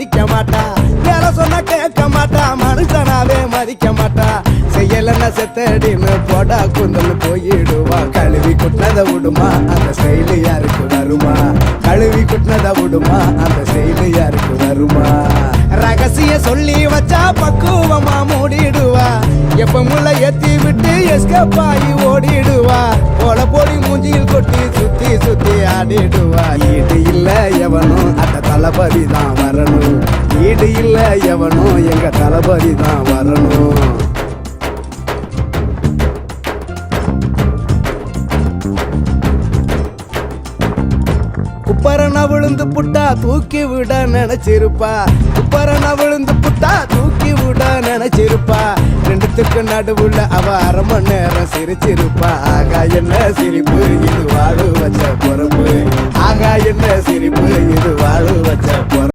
மதிக்க மாட்டா. வேலை சொன்னா கேட்க மாட்டா. மனுஷனாவே மதிக்க மாட்டா. செய்யலன்னா செத்தடின்னு போடா. குந்தல் போயிடுவா. கழுவி குட்டினதை விடுமா. அந்த செயலு யாருக்கு வருமா? கழுவி குட்டினதை விடுமா? அந்த செயலு யாருக்கு வருமா? ரகசிய சொல்லி வச்சா பக்குவமா மூடிடுவா. எப்ப முள்ள ஏத்தி விட்டு எஸ்கேப் ஆகி ஓடிடுவா. போல போடி மூஞ்சியில் கொட்டி சுத்தி சுத்தி ஆடிடுவா. இது இல்ல தளபதி தான் வரணும். ஈடு இல்ல எவனும் எங்க தளபதி தான் வரணும். குப்பரன விழுந்து புட்டா தூக்கி விட நினைச்சிருப்பா. குப்பரன விழுந்து புட்டா தூக்கி விட நினைச்சிருப்பா. ரெண்டுத்துக்கு நடுவுல அவ அரை மணி நேரம் சிரிச்சிருப்பா. ஆகா என்ன சிரிப்பு? இது வாழு வச்ச பொறுப்பு. ஆகா என்ன சிரிப்பு? இது வாழு